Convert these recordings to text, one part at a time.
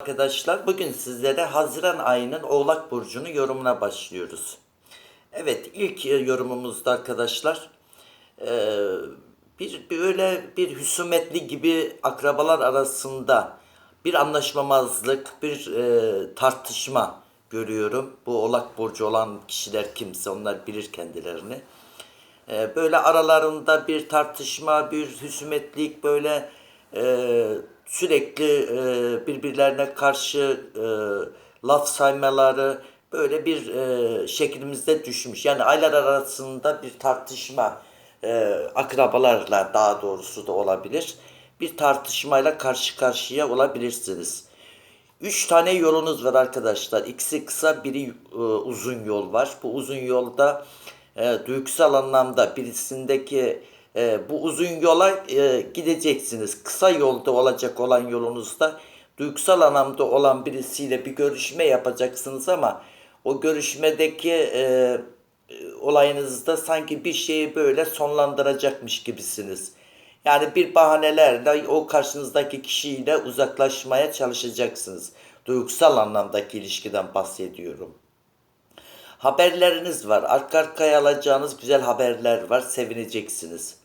Arkadaşlar bugün sizlere Haziran ayının Oğlak Burcu'nun yorumuna başlıyoruz. Evet ilk e, yorumumuzda arkadaşlar e, bir böyle bir husumetli gibi akrabalar arasında bir anlaşmamazlık, bir e, tartışma görüyorum. Bu Oğlak Burcu olan kişiler kimse onlar bilir kendilerini. Böyle aralarında bir tartışma, bir husumetlik böyle sürekli e, birbirlerine karşı e, laf saymaları böyle bir e, şeklimizde düşmüş. Yani aylar arasında bir tartışma e, akrabalarla daha doğrusu da olabilir. Bir tartışmayla karşı karşıya olabilirsiniz. Üç tane yolunuz var arkadaşlar. İkisi kısa, biri e, uzun yol var. Bu uzun yolda e, duygusal anlamda birisindeki e, bu uzun yola e, gideceksiniz. Kısa yolda olacak olan yolunuzda duygusal anlamda olan birisiyle bir görüşme yapacaksınız ama o görüşmedeki e, olayınızda sanki bir şeyi böyle sonlandıracakmış gibisiniz. Yani bir bahanelerle o karşınızdaki kişiyle uzaklaşmaya çalışacaksınız. Duygusal anlamdaki ilişkiden bahsediyorum. Haberleriniz var. Arka arkaya alacağınız güzel haberler var. Sevineceksiniz.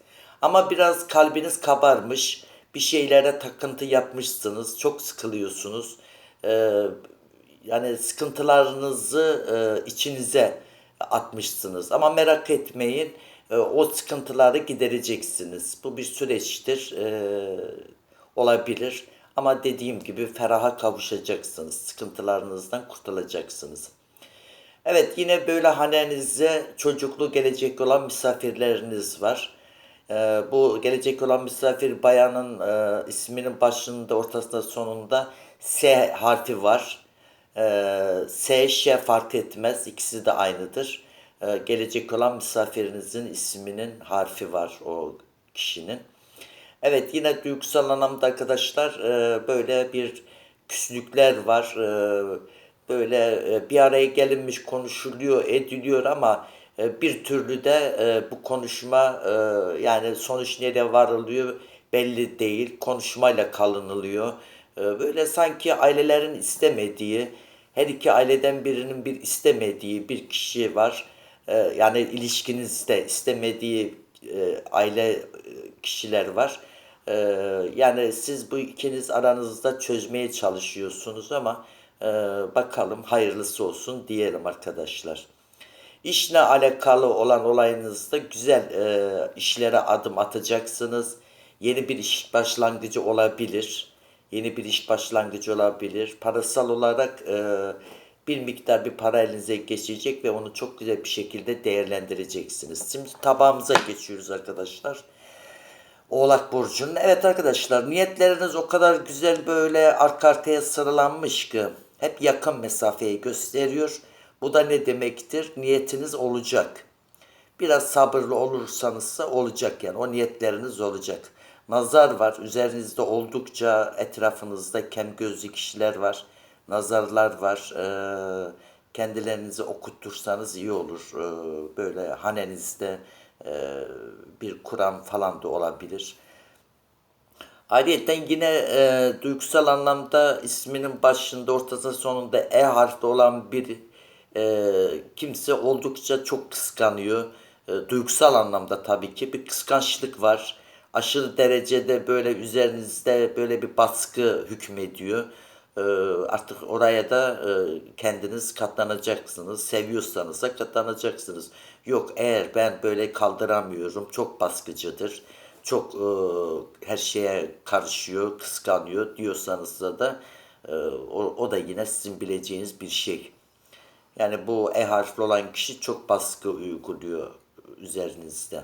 Ama biraz kalbiniz kabarmış. Bir şeylere takıntı yapmışsınız. Çok sıkılıyorsunuz. Ee, yani sıkıntılarınızı e, içinize atmışsınız. Ama merak etmeyin. e, o sıkıntıları gidereceksiniz. Bu bir süreçtir. e, olabilir. Ama dediğim gibi feraha kavuşacaksınız. Sıkıntılarınızdan kurtulacaksınız. Evet yine böyle hanenize çocuklu gelecek olan misafirleriniz var. Ee, bu gelecek olan misafir bayanın e, isminin başında ortasında sonunda S harfi var. Ee, S, Ş fark etmez. İkisi de aynıdır. Ee, gelecek olan misafirinizin isminin harfi var o kişinin. Evet yine duygusal anlamda arkadaşlar e, böyle bir küslükler var. E, böyle e, bir araya gelinmiş konuşuluyor, ediliyor ama e, bir türlü de e, bu konuşma e, yani sonuç nereye varılıyor belli değil. Konuşmayla kalınılıyor. E, böyle sanki ailelerin istemediği, her iki aileden birinin bir istemediği bir kişi var. E, yani ilişkinizde istemediği e, aile e, kişiler var. E, yani siz bu ikiniz aranızda çözmeye çalışıyorsunuz ama e, bakalım hayırlısı olsun diyelim arkadaşlar. İşle alakalı olan olayınızda güzel e, işlere adım atacaksınız. Yeni bir iş başlangıcı olabilir. Yeni bir iş başlangıcı olabilir. Parasal olarak e, bir miktar bir para elinize geçecek ve onu çok güzel bir şekilde değerlendireceksiniz. Şimdi tabağımıza geçiyoruz arkadaşlar. Oğlak Burcu'nun. Evet arkadaşlar niyetleriniz o kadar güzel böyle arka arkaya sıralanmış ki hep yakın mesafeyi gösteriyor. Bu da ne demektir? Niyetiniz olacak. Biraz sabırlı olursanız da olacak yani o niyetleriniz olacak. Nazar var üzerinizde oldukça etrafınızda kem gözlü kişiler var. Nazarlar var. Ee, kendilerinizi okuttursanız iyi olur. Ee, böyle hanenizde e, bir Kur'an falan da olabilir. Ayrıca yine e, duygusal anlamda isminin başında ortasında sonunda E harfi olan bir e, kimse oldukça çok kıskanıyor. E, duygusal anlamda tabii ki bir kıskançlık var. Aşırı derecede böyle üzerinizde böyle bir baskı hükmediyor. E, artık oraya da e, kendiniz katlanacaksınız. Seviyorsanız da katlanacaksınız. Yok eğer ben böyle kaldıramıyorum çok baskıcıdır çok e, her şeye karışıyor, kıskanıyor diyorsanız da, e, o, o da yine sizin bileceğiniz bir şey. Yani bu E harfli olan kişi çok baskı uyguluyor üzerinizde.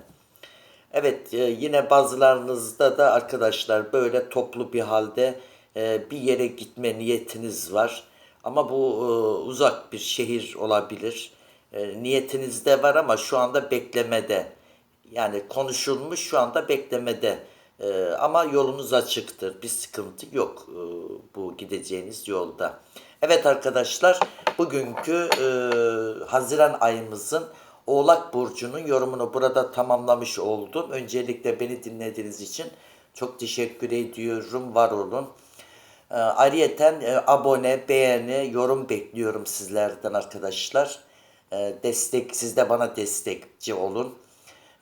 Evet e, yine bazılarınızda da arkadaşlar böyle toplu bir halde e, bir yere gitme niyetiniz var. Ama bu e, uzak bir şehir olabilir. Niyetinizde var ama şu anda beklemede. Yani konuşulmuş şu anda beklemede. Ama yolunuz açıktır. Bir sıkıntı yok bu gideceğiniz yolda. Evet arkadaşlar bugünkü e, Haziran ayımızın Oğlak Burcu'nun yorumunu burada tamamlamış oldum. Öncelikle beni dinlediğiniz için çok teşekkür ediyorum. Var olun. E, ayrıyeten e, abone, beğeni, yorum bekliyorum sizlerden arkadaşlar. E, destek, siz de bana destekçi olun.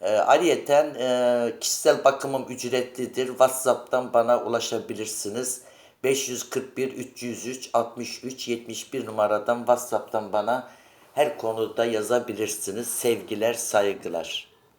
E, ayrıyeten e, kişisel bakımım ücretlidir. WhatsApp'tan bana ulaşabilirsiniz. 541 303 63 71 numaradan WhatsApp'tan bana her konuda yazabilirsiniz. Sevgiler, saygılar.